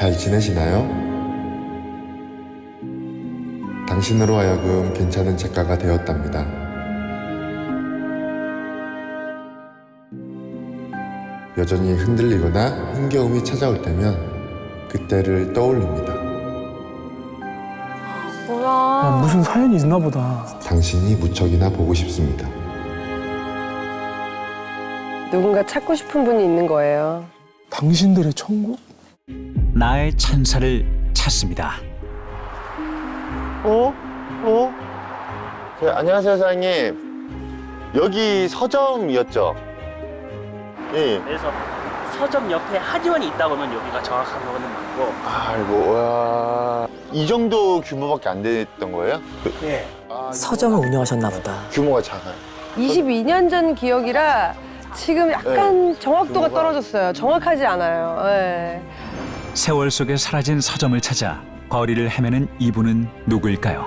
잘 지내시나요? 당신으로 하여금 괜찮은 작가가 되었답니다. 여전히 흔들리거나 흥겨움이 찾아올 때면 그때를 떠올립니다. 뭐야. 아, 무슨 사연이 있나 보다. 당신이 무척이나 보고 싶습니다. 누군가 찾고 싶은 분이 있는 거예요. 당신들의 천국? 나의 찬사를 찾습니다. 어? 어? 네, 안녕하세요, 사장님. 여기 서점이었죠? 예. 그래서 서점 옆에 한의원이 있다고 하면 여기가 정확한 거는 맞고 아이고, 와. 이 정도 규모밖에 안 됐던 거예요? 예. 아, 서점을 운영하셨나 보다. 규모가 작아요. 22년 전 기억이라 지금 약간 정확도가 규모가- 떨어졌어요. 정확하지 않아요. 예. 세월 속에 사라진 서점을 찾아 거리를 헤매는 이분은 누구일까요?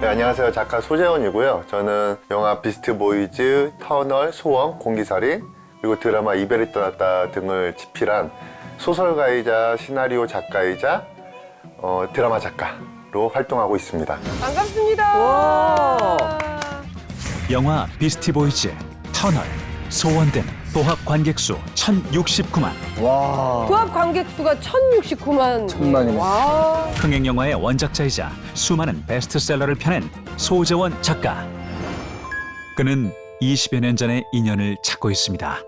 네, 안녕하세요. 작가 소재원이고요. 저는 영화 비스트 보이즈, 터널, 소원, 공기살인, 그리고 드라마 이별이 떠났다 등을 집필한 소설가이자 시나리오 작가이자 어, 드라마 작가로 활동하고 있습니다. 반갑습니다. 와. 영화 비스티 보이즈, 터널, 소원 등 도합 관객 수 1069만, 와. 도합 관객 수가 1069만. 천만이네. 와. 흥행 영화의 원작자이자 수많은 베스트셀러를 펴낸 소재원 작가. 그는 20여 년 전의 인연을 찾고 있습니다.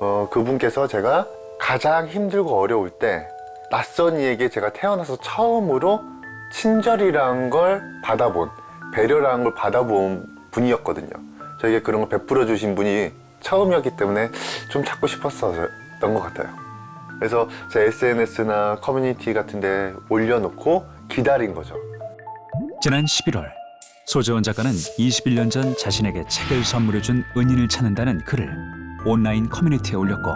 어, 그분께서 제가 가장 힘들고 어려울 때 낯선 이에게 제가 태어나서 처음으로 친절이란 걸 받아본 배려라는 걸 받아본 분이었거든요. 저에게 그런 걸 베풀어 주신 분이 처음이었기 때문에 좀 찾고 싶었었던 것 같아요. 그래서 제 SNS나 커뮤니티 같은 데 올려놓고 기다린 거죠. 지난 11월 소재원 작가는 21년 전 자신에게 책을 선물해준 은인을 찾는다는 글을 온라인 커뮤니티에 올렸고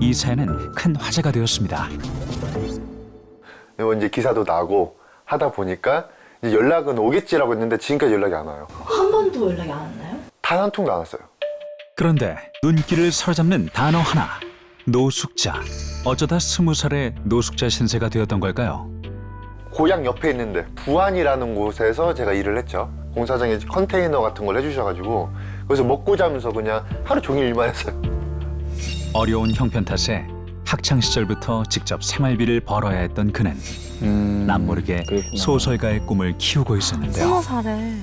이 사연은 큰 화제가 되었습니다. 그리고 이제 기사도 나고 하다 보니까 이제 연락은 오겠지라고 했는데 지금까지 연락이 안 와요. 한 번도 연락이 안 왔나요? 단 한 통도 안 왔어요. 그런데 눈길을 사로잡는 단어 하나 노숙자 어쩌다 스무 살의 노숙자 신세가 되었던 걸까요? 고향 옆에 있는데 부안이라는 곳에서 제가 일을 했죠. 공사장에 컨테이너 같은 걸 해주셔가지고 거기서 먹고 자면서 그냥 하루 종일 일만 했어요. 어려운 형편 탓에 학창 시절부터 직접 생활비를 벌어야 했던 그는 음. 남모르게 그랬구나. 소설가의 꿈을 키우고 있었는데요. 살에.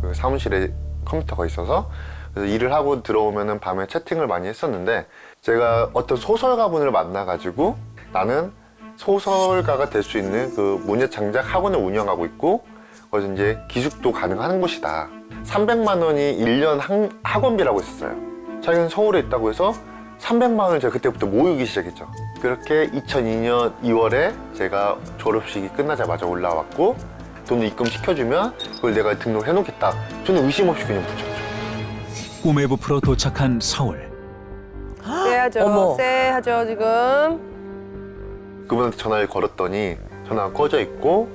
그 사무실에 컴퓨터가 있어서 그래서 일을 하고 들어오면은 밤에 채팅을 많이 했었는데 제가 어떤 소설가분을 만나가지고 나는 소설가가 될 수 있는 그 문예 창작 학원을 운영하고 있고 거기서 이제 기숙도 가능한 곳이다. 300만 원이 1년 학, 학원비라고 했었어요. 자기는 서울에 있다고 해서 300만 원을 제가 그때부터 모으기 시작했죠. 그렇게 2002년 2월에 제가 졸업식이 끝나자마자 올라왔고 돈을 입금시켜주면 그걸 내가 등록해 놓겠다. 저는 의심 없이 그냥 붙였죠. 꿈에 부풀어 도착한 서울. 쎄하죠. 어머. 쎄하죠, 지금. 그분한테 전화를 걸었더니 전화가 꺼져 있고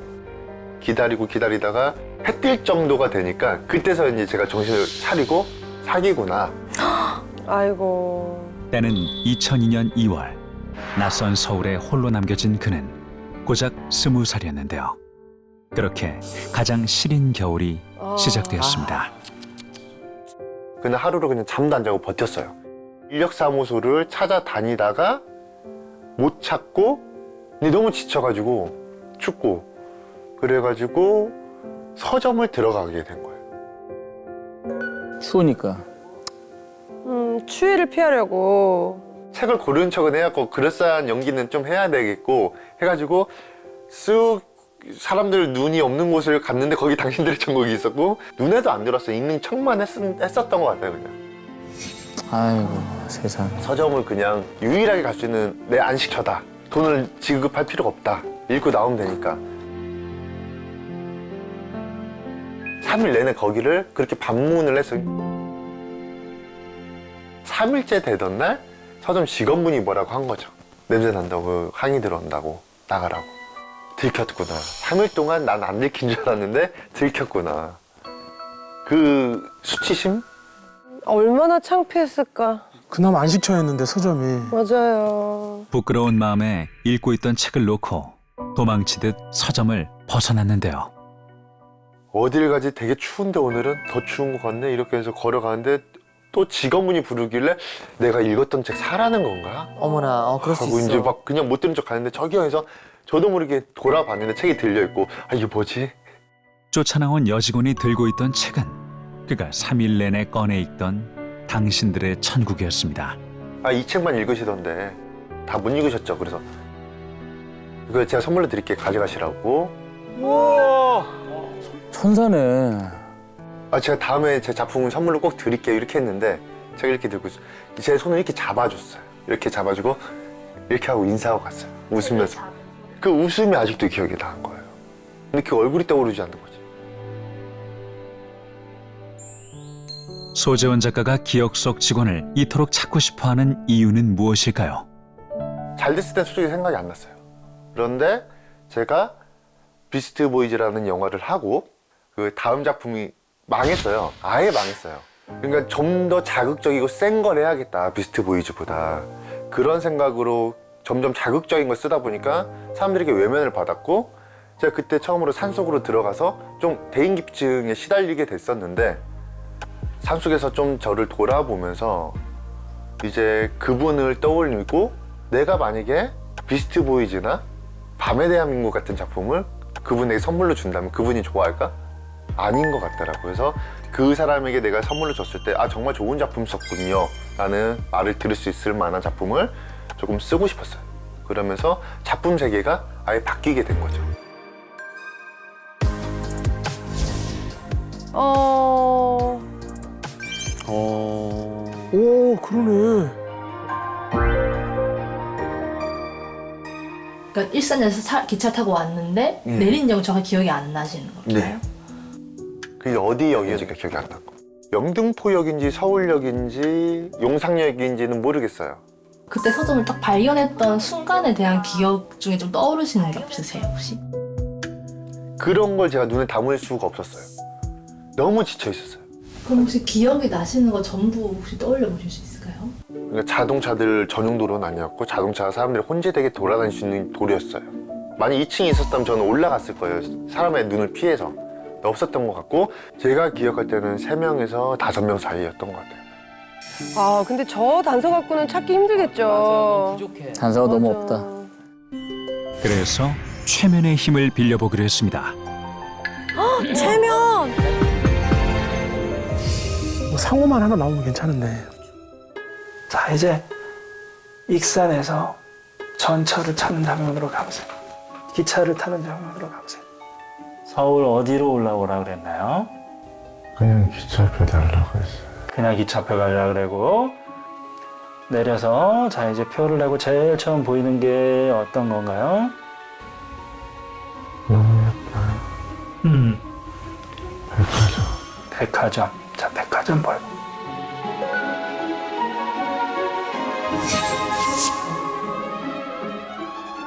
기다리고 기다리다가 해 뜰 정도가 되니까 그때서 이제 제가 정신을 차리고 사기구나. 아이고. 때는 2002년 2월 낯선 서울에 홀로 남겨진 그는 고작 스무 살이었는데요. 그렇게 가장 시린 겨울이 아. 시작되었습니다. 그냥 하루를 그냥 잠도 안 자고 버텼어요. 인력사무소를 찾아다니다가 못 찾고 근데 너무 지쳐가지고 춥고 그래가지고 서점을 들어가게 된 거예요. 추우니까. 음, 추위를 피하려고. 책을 고른 척은 해야고 그럴싸한 연기는 좀 해야 되겠고 해가지고 쓱 사람들 눈이 없는 곳을 갔는데 거기 당신들의 천국이 있었고 눈에도 안 들었어요. 있는 척만 했, 했었던 것 같아요 그냥. 아이고 세상. 서점을 그냥 유일하게 갈 수 있는 내 안식처다. 돈을 지급할 필요가 없다. 읽고 나오면 되니까. 3일 내내 거기를 그렇게 방문을 해서 3일째 되던 날 서점 직원분이 뭐라고 한 거죠. 냄새 난다고 항의 들어온다고 나가라고. 들켰구나. 3일 동안 난 안 들킨 줄 알았는데 들켰구나. 그 수치심? 얼마나 창피했을까. 그나마 안식처였는데 서점이. 맞아요. 부끄러운 마음에 읽고 있던 책을 놓고 도망치듯 서점을 벗어났는데요. 어딜 가지 되게 추운데 오늘은 더 추운 것 같네 이렇게 해서 걸어가는데 또 직원분이 부르길래 내가 읽었던 책 사라는 건가? 어머나, 어, 그럴 수 하고 있어. 이제 막 그냥 못 들은 척 가는데 저기요 해서 저도 모르게 돌아봤는데 책이 들려 있고 아 이게 뭐지? 쫓아나온 여직원이 들고 있던 책은 그가 3일 내내 꺼내 읽던 당신들의 천국이었습니다. 아 이 책만 읽으시던데 다 못 읽으셨죠? 그래서 이거 제가 선물로 드릴게 가져가시라고 천사네. 아 제가 다음에 제 작품을 선물로 꼭 드릴게요. 이렇게 했는데 제가 이렇게 들고 있어. 제 손을 이렇게 잡아줬어요. 이렇게 잡아주고 이렇게 하고 인사하고 갔어요. 웃으면서. 그 웃음이 아직도 기억에 나는 거예요. 근데 그 얼굴이 떠오르지 않는 거지. 소재원 작가가 기억 속 직원을 이토록 찾고 싶어하는 이유는 무엇일까요? 잘 됐을 땐 솔직히 생각이 안 났어요. 그런데 제가 비스트 보이즈라는 영화를 하고 그 다음 작품이 망했어요. 아예 망했어요. 그러니까 좀 더 자극적이고 센 걸 해야겠다 비스트 보이즈보다. 그런 생각으로 점점 자극적인 걸 쓰다 보니까 사람들에게 외면을 받았고 제가 그때 처음으로 산속으로 들어가서 좀 대인기피증에 시달리게 됐었는데 산속에서 좀 저를 돌아보면서 이제 그분을 떠올리고 내가 만약에 비스트 보이즈나 밤의 대한민국 같은 작품을 그분에게 선물로 준다면 그분이 좋아할까? 아닌 것 같더라고요. 그래서 그 사람에게 내가 선물로 줬을 때 아 정말 좋은 작품 썼군요 라는 말을 들을 수 있을 만한 작품을 조금 쓰고 싶었어요. 그러면서 작품 세계가 아예 바뀌게 된 거죠. 어. 어. 오, 그러네. 그러니까 일산에서 차- 기차 타고 왔는데 음. 내린 역 정확히 기억이 안 나시는 건가요? 그게 어디 역인지가 기억이 안 나고 영등포역인지 서울역인지 용상역인지는 모르겠어요. 그때 서점을 딱 발견했던 순간에 대한 기억 중에 좀 떠오르시는 게 없으세요 혹시? 그런 걸 제가 눈에 담을 수가 없었어요. 너무 지쳐 있었어요. 그럼 혹시 기억이 나시는 거 전부 혹시 떠올려 보실 수 있을까요? 그러니까 자동차들 전용 도로는 아니었고 자동차 사람들이 혼재되게 돌아다닐 수 있는 도로였어요. 만약 2층에 있었다면 저는 올라갔을 거예요. 사람의 눈을 피해서. 없었던 것 같고 제가 기억할 때는 3명에서 5명 사이였던 것 같아요. 아, 근데 저 단서 갖고는 찾기 힘들겠죠. 단서가 너무. 없다. 그래서 최면의 힘을 빌려보기로 했습니다. 체면! 뭐 상호만 하나 나오면 괜찮은데. 자 이제 익산에서 전철을 타는 장면으로 가보세요. 기차를 타는 장면으로 가보세요. 서울 어디로 올라오라 그랬나요? 그냥 기차표 달라고 했어요. 그냥 기차표 가려고 그러고 내려서 자 이제 표를 내고 제일 처음 보이는 게 어떤 건가요? 너무 예뻐요. 음 백화점. 백화점. 자 백화점 볼.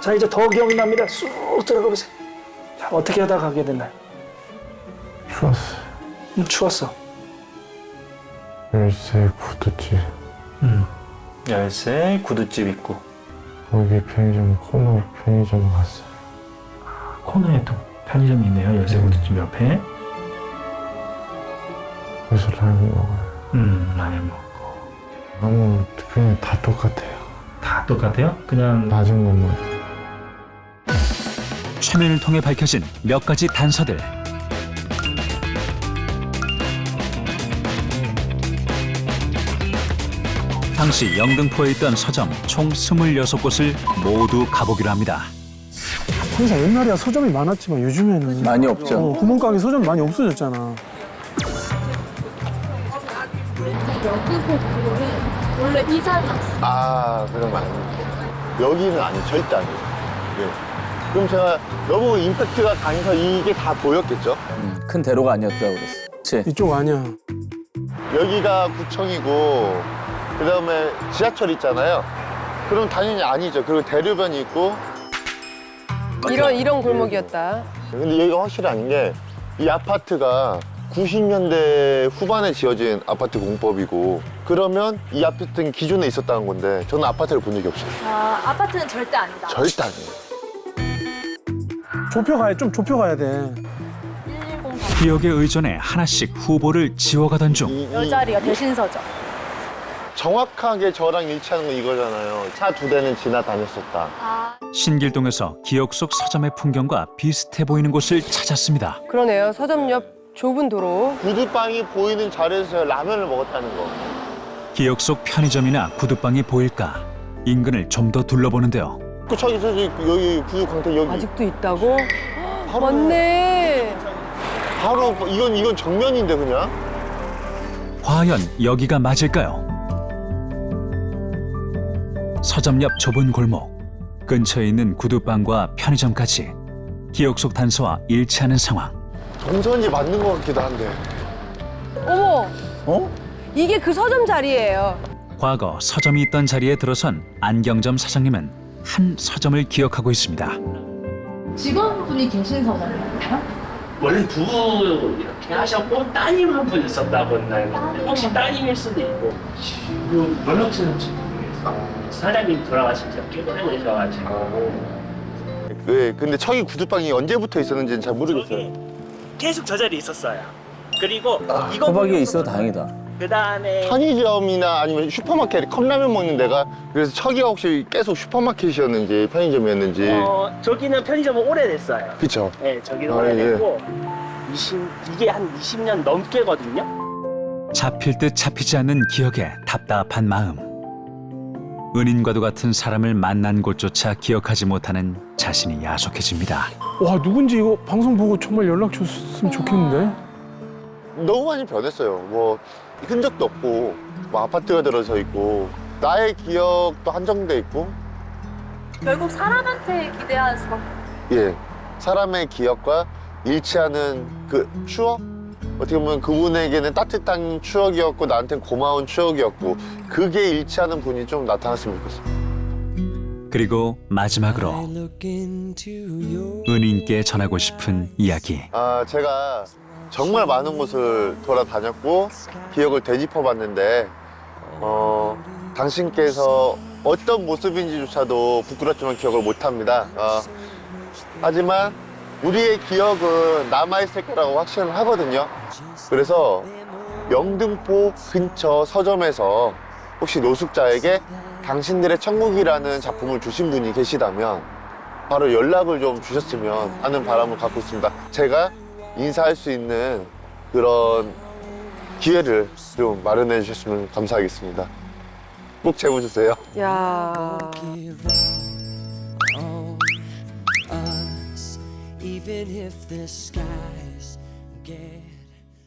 자 이제 더 기억이 납니다. 쑥 들어가 보세요. 자 어떻게 하다 가게 됐나요? 추웠어요. 음, 추웠어. 열쇠 구두집. 음. 열쇠 구두집 있고 거기 편의점 코너 편의점 갔어요. 코너에 또 편의점이 있네요. 열쇠 구두집 옆에. 그래서 라면 먹어요. 음 라면 먹고 아무 그냥 다 똑같아요. 다 똑같아요? 그냥 낮은 것만. 최면을 통해 밝혀진 몇 가지 단서들. 당시 영등포에 있던 서점 총 26곳을 모두 가보기로 합니다. 항상 옛날에야 서점이 많았지만 요즘에는 많이 없죠. 어, 구멍가게 서점 많이 없어졌잖아. 아, 그럼 아니 여기는 아니 절대 아니에요. 예. 그럼 제가 너무 임팩트가 강해서 이게 다 보였겠죠? 음, 큰 대로가 아니었다고 그랬어. 그치? 이쪽 아니야. 여기가 구청이고 그다음에 지하철 있잖아요. 그럼 당연히 아니죠. 그리고 대류변이 있고 이런 이런 골목이었다. 근데 여기가 확실히 아닌 게 이 아파트가 90년대 후반에 지어진 아파트 공법이고 그러면 이 아파트는 기존에 있었다는 건데 저는 아파트를 본 적이 없어요. 아, 아파트는 절대 아니다. 절대 아니에요. 좁혀가야 좀 좁혀가야 돼. 110 기억에 의존해 하나씩 후보를 지워가던 중 이, 이 여자리가 대신 서죠. 정확하게 저랑 일치하는 건 이거잖아요. 차 두 대는 지나다녔었다. 아, 신길동에서 기억 속 서점의 풍경과 비슷해 보이는 곳을 찾았습니다. 그러네요. 서점 옆 좁은 도로. 구두방이 보이는 자리에서 라면을 먹었다는 거. 기억 속 편의점이나 구두방이 보일까 인근을 좀 더 둘러보는데요. 그 저기 저기 여기 광택 여기 아직도 있다고? 바로 맞네. 바로 이건 이건 정면인데 그냥. 과연 여기가 맞을까요? 서점 옆 좁은 골목 근처에 있는 구두방과 편의점까지 기억 속 단서와 일치하는 상황. 동선이 맞는 것 같기도 한데. 어머, 어? 이게 그 서점 자리예요. 과거 서점이 있던 자리에 들어선 안경점 사장님은 한 서점을 기억하고 있습니다. 직원분이 계신 서점인가요? 원래 부부 이렇게 하셨고 따님 한 분 있었다고 했나요? 혹시 따님일 수도 있고 지금 연락처는 지금 모르겠어요. 사장님 돌아가신 지가 꽤 오래되셔가지고 네, 근데 저기 구두방이 언제부터 있었는지는 잘 모르겠어요. 저기 계속 저 자리에 있었어요. 그리고 이거 호박이 있어 다행이다. 그 다음에 편의점이나 아니면 슈퍼마켓 컵라면 먹는 데가 그래서 저기가 혹시 계속 슈퍼마켓이었는지 편의점이었는지 어, 저기는 편의점은 오래됐어요. 그쵸 네, 저기는 아, 오래됐고 20, 이게 한 20년 넘게거든요. 잡힐 듯 잡히지 않는 기억에 답답한 마음. 은인과도 같은 사람을 만난 곳조차 기억하지 못하는 자신이 야속해집니다. 와 누군지 이거 방송 보고 정말 연락 줬으면 좋겠는데. 너무 많이 변했어요 뭐 흔적도 없고 뭐 아파트가 들어서 있고 나의 기억도 한정돼 있고 결국 사람한테 기대하는 수밖에. 예 사람의 기억과 일치하는 그 추억 어떻게 보면 그분에게는 따뜻한 추억이었고 나한테는 고마운 추억이었고 그게 일치하는 분이 좀 나타났으면 좋겠어요 그리고 마지막으로 은인께 전하고 싶은 이야기. 아, 제가 정말 많은 곳을 돌아다녔고 기억을 되짚어 봤는데 어, 당신께서 어떤 모습인지조차도 부끄럽지만 기억을 못 합니다. 어, 하지만 우리의 기억은 남아있을 거라고 확신을 하거든요. 그래서 영등포 근처 서점에서 혹시 노숙자에게 당신들의 천국이라는 작품을 주신 분이 계시다면 바로 연락을 좀 주셨으면 하는 바람을 갖고 있습니다. 제가 인사할 수 있는 그런 기회를 좀 마련해 주셨으면 감사하겠습니다. 꼭 재보주세요. 야. even if the skies get